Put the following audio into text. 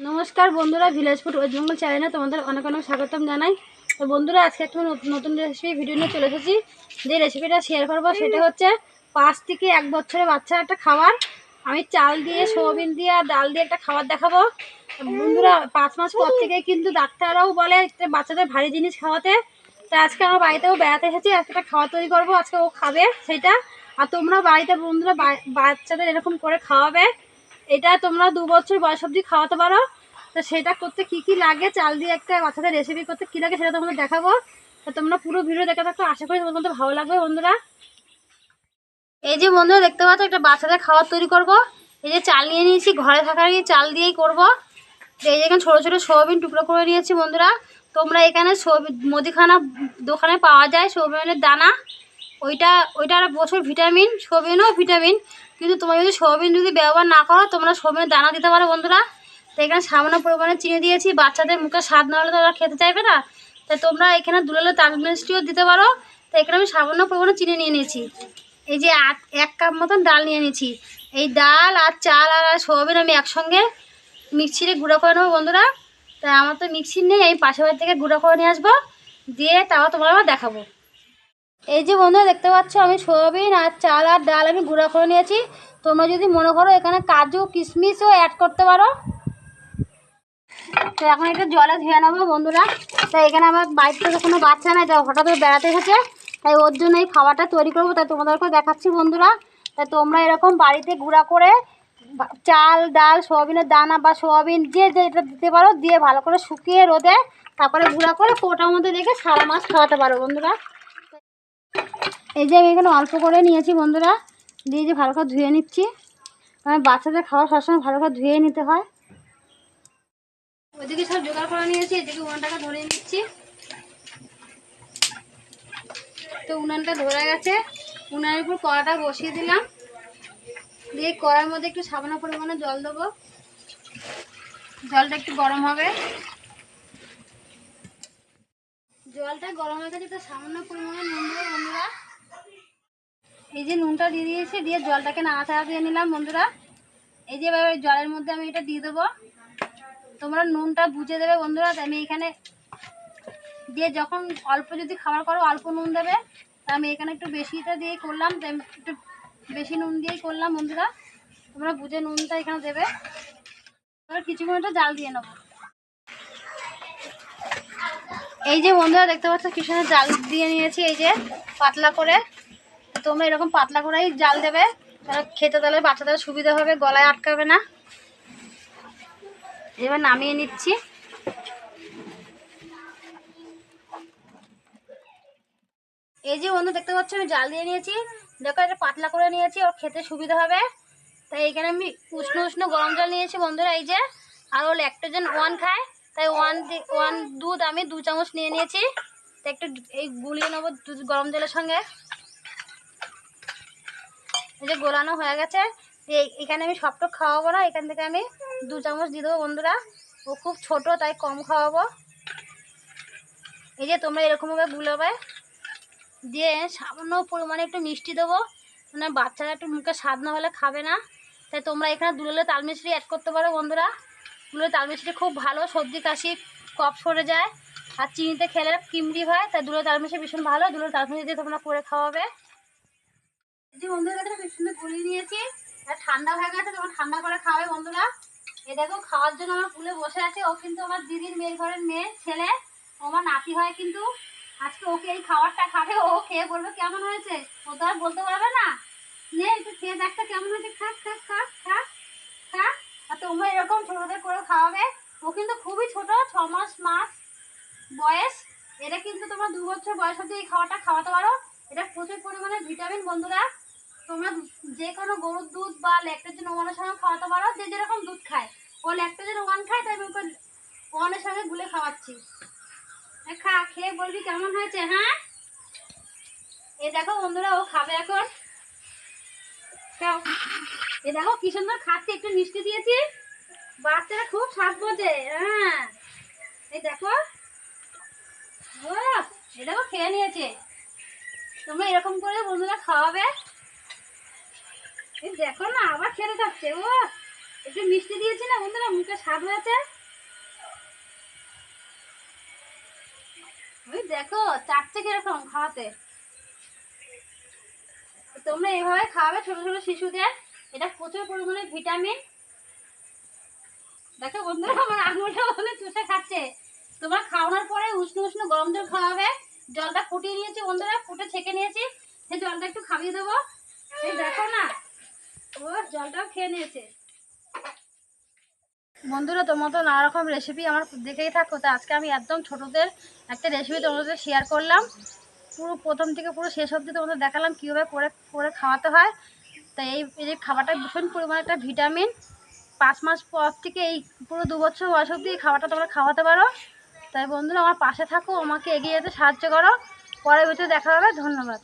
নমস্কার বন্ধুরা village food waste Bengal চ্যানেলে তোমাদের অনেক অনেক স্বাগতম জানাই। তো বন্ধুরা, আজকে একটা নতুন- রেসিপি ভিডিও নিয়ে চলে এসেছি। যে রেসিপিটা শেয়ার করব সেটা হচ্ছে পাঁচ থেকে এক বছরের বাচ্চার একটা খাবার। আমি চাল দিয়ে, সোয়াবিন দিয়ে আর ডাল দিয়ে একটা খাবার দেখাবো। বন্ধুরা, পাঁচ মাস পর থেকে কিন্তু ডাক্তাররাও বলে বাচ্চাদের ভারী জিনিস খাওয়াতে। তা আজকে আমার বাড়িতেও বেড়াতে এসেছি, আজকে একটা খাবার তৈরি করব, আজকে ও খাবে সেটা। আর তোমরা বাড়িতে বন্ধুরা বাচ্চাদের এরকম করে খাওয়াবে। এটা তোমরা দু বছর বয়স অবধি খাওয়াতে পারো। তো সেটা করতে কি কি লাগে? চাল দিয়ে একটা বাচ্চাদের রেসিপি করতে কি লাগে সেটা তোমাদের দেখাবো। তো তোমরা পুরো ভিডিও দেখে থাকো, আশা করি তোমাদের ভালো লাগবে বন্ধুরা। এই যে বন্ধুরা দেখতে পাচ্ছ, একটা বাচ্চাদের খাবার তৈরি করব। এই যে চাল নিয়ে নিয়েছি, ঘরে থাকার চাল দিয়েই করব। এই যে এখানে ছোটো ছোটো সোয়াবিন টুকরো করে নিয়েছি বন্ধুরা। তোমরা এখানে সোয়াবিন মুদিখানা দোকানে পাওয়া যায় সোয়াবিনের দানা। ওইটা ওইটা আর প্রচুর ভিটামিন, সোয়াবিনও ভিটামিন। কিন্তু তোমরা যদি সোয়াবিন যদি ব্যবহার না করো, তোমরা সোয়াবিনের দানা দিতে পারো বন্ধুরা। তো এখানে সামান্য পরিমাণে চিনি দিয়েছি। বাচ্চাদের মুখে স্বাদ না হলে তো ওরা খেতে চাইবে না। তাই তোমরা এখানে দুলালে তাল মিষ্টিও দিতে পারো। তো এখানে আমি সামান্য পরিমাণে চিনি নিয়ে নিয়েছি। এই যে এক কাপ মতন ডাল নিয়ে নিয়েছি। এই ডাল আর চাল আর আর সোয়াবিন আমি একসঙ্গে মিক্সিতে গুঁড়ো করে নেব বন্ধুরা। তাই আমার তো মিক্সির নেই, আমি পাশের বাড়ি থেকে গুঁড়ো করে নিয়ে আসব। দিয়ে তারপর তোমরা আবার দেখাবো। এই যে বন্ধুরা দেখতে পাচ্ছ, আমি সোয়াবিন আর চাল আর ডাল আমি গুঁড়া করে নিয়েছি। তোমরা যদি মনে করো এখানে কাজু, কিশমিশও অ্যাড করতে পারো। তো এখন একটু জলে ধুয়ে নেব বন্ধুরা। তাই এখানে আমার বাড়িতে তো কোনো বাচ্চা নাই তাই হঠাৎ বেড়াতে এসেছে। তাই ওর জন্য এই খাবারটা তৈরি করব। তাই তোমাদেরকে দেখাচ্ছি বন্ধুরা। তাই তোমরা এরকম বাড়িতে গুঁড়া করে চাল, ডাল, সোয়াবিনের দানা বা সোয়াবিন যে যেটা দিতে পারো, দিয়ে ভালো করে শুকিয়ে রোদে তারপরে গুঁড়া করে কোটার মধ্যে রেখে সারা মাস খাওয়াতে পারো বন্ধুরা। এই যে আমি এখানে অল্প করে নিয়েছি বন্ধুরা। দিয়ে যে ভালো করে ধুয়ে নিচ্ছি। কারণ বাচ্চাদের খাওয়া সবসময় ভালো করে ধুয়ে নিতে হয়। ওইদিকে সব জোগাড় করে নিয়েছি, এদিকে উনানটাকে ধরে নিচ্ছি। তো উনানটা ধরে গেছে। উনানের উপর কড়াটা বসিয়ে দিলাম। দিয়ে কড়ার মধ্যে একটু সামান্য পরিমাণে জল দেবো। জলটা একটু গরম হবে। জলটা গরম হয়ে গেছে, তো সামান্য পরিমাণে নুন দেবো বন্ধুরা। এই যে নুনটা দিয়ে দিয়েছি, দিয়ে জলটাকে না নাড়াচাড়া দিয়ে নিলাম বন্ধুরা। এই যে এবার জলের মধ্যে আমি এটা দিয়ে দেবো। তোমরা নুনটা বুঝে দেবে বন্ধুরা, আমি এখানে দিয়ে যখন অল্প যদি খাবার করো, অল্প নুন দেবে। তা আমি এখানে একটু বেশিটা দিয়েই করলাম একটু বেশি নুন দিয়েই করলাম বন্ধুরা। তোমরা বুঝে নুনটা এখানে দেবে। এবার কিছুক্ষণ একটা জাল দিয়ে নেব। এই যে বন্ধুরা, দেখতে পাচ্ছ কি জাল দিয়ে নিয়েছি, এই যে পাতলা করে। তোমরা এরকম পাতলা করেই জাল দেবে, তাহলে খেতে তাহলে বাচ্চাদের সুবিধা হবে, গলায় আটকাবে না। এবার নামিয়ে নিচ্ছি। এই যে বন্ধু, দেখতে পাচ্ছ, আমি জাল দিয়ে নিয়েছি। দেখো, এটা পাতলা করে নিয়েছি, ওর খেতে সুবিধা হবে। তাই এখানে আমি উষ্ণ উষ্ণ গরম জল নিয়েছি, বন্ধুরা, এই যে। আর ও ল্যাকটোজেন ওয়ান খায়, তাই ওয়ান ওয়ান দুধ আমি দু চামচ নিয়ে নিয়েছি। তাই একটু এই গুলিয়ে নেব গরম জলের সঙ্গে। এই যে গোলানো হয়ে গেছে এখানে আমি সবটুক খাওয়াবো না, এখান থেকে আমি দু চামচ দিয়ে দেবো বন্ধুরা। ও খুব ছোট, তাই কম খাওয়াবো। এই যে তোমরা এরকমভাবে গুলোবে, দিয়ে সামান্য পরিমাণে একটু মিষ্টি দেবো। মানে বাচ্চারা একটু মুখে স্বাদ না হলে খাবে না। তাই তোমরা এখানে দুলোলে তাল মিশ্রি অ্যাড করতে পারো বন্ধুরা। দুলোলে তাল মিষ্টি খুব ভালো সর্দি কাশি কফ সরে যায়। আর চিনিতে খেলে কিমড়ি হয়, তাই দুলো তাল মিষ্টি ভীষণ ভালো দুলো তাল মিশ্রি দিয়ে তোমরা করে খাওয়াবে। যে খুব সুন্দর গুলিয়ে নিয়েছি ঠান্ডা ঠান্ডা করে বন্ধুরা। এ দেখো, খাওয়ার জন্য আমার বসে আছে, ও কিন্তু আমার দিদির ঘরের মেয়ে ছেলে আমার হয় কিন্তু। আজকে ওকে এই খাবারটা খাবে, ও খেয়ে বলবে কেমন হয়েছে? ও তো আর বলতে পারবে না। একটু কেমন হয়েছে আর তোমরা এরকম করে খাওয়াবে। ও কিন্তু খুবই ছোট, ছ মাস মাস বয়স। এটা কিন্তু তোমার দু বছর বয়স অব্দি এই খাবারটা খাওয়াতে পারো। এটা প্রচুর পরিমাণে ভিটামিন বন্ধুরা। তোমরা যে কোনো গরুর দুধ বা ল্যাকটোজেন ওয়ানের সঙ্গে খাওয়াতে পারো, যে যেরকম দুধ খায়। ও ল্যাকটোজেন ওয়ান খায়, তাই আমি ওকে ওয়ানের সঙ্গে গুলে খাওয়াচ্ছি। খা, খেয়ে বলবি কেমন হয়েছে হ্যাঁ? এ দেখো বন্ধুরা, ও খাবে এখন। এ দেখো কি সুন্দর খাচ্ছে, একটু মিষ্টি দিয়েছি। বাচ্চারা খুব স্বাদ বোঝে হ্যাঁ। এই দেখো। ও, এ দেখো খেয়ে নিয়েছে। তোমরা এরকম করে বন্ধুরা খাওয়াবে। দেখো না, আবার খেতে থাকছে। ও, একটু মিষ্টি দিয়েছি না বন্ধুরা, মুখে স্বাদ হয়েছে। দেখো কীরকম খাওয়াতে। তোমরা এইভাবে খাওয়াবে ছোট ছোট শিশুদের। এটা প্রচুর পরিমাণে ভিটামিন। দেখো বন্ধুরা, আমার আঙুলটা চুষে খাচ্ছে। তোমরা খাওয়ানোর পরে উষ্ণ উষ্ণ গরম জল খাওয়াবে। জলটা ফুটিয়ে নিয়েছি বন্ধুরা, ফুটে ছেঁকে নিয়েছি। সেই জলটা একটু খাইয়ে দেবো। দেখো না বন্ধুরা তোমার তো নানা রকম রেসিপি আমার দেখেই থাকো। তো আজকে আমি একদম ছোটদের একটা রেসিপি তোমাদের শেয়ার করলাম। পুরো প্রথম থেকে পুরো শেষ অবধি তোমাদের দেখালাম কীভাবে করে করে খাওয়াতে হয়। তো এই এই যে খাবারটা ভীষণ পরিমাণে একটা ভিটামিন পাঁচ মাস পর থেকে এই পুরো দু বছর বয়স অবধি এই খাবারটা তোমরা খাওয়াতে পারো। তাই বন্ধুরা, আমার পাশে থাকো, আমাকে এগিয়ে যেতে সাহায্য করো। পরের ভিতরে দেখা হবে, ধন্যবাদ।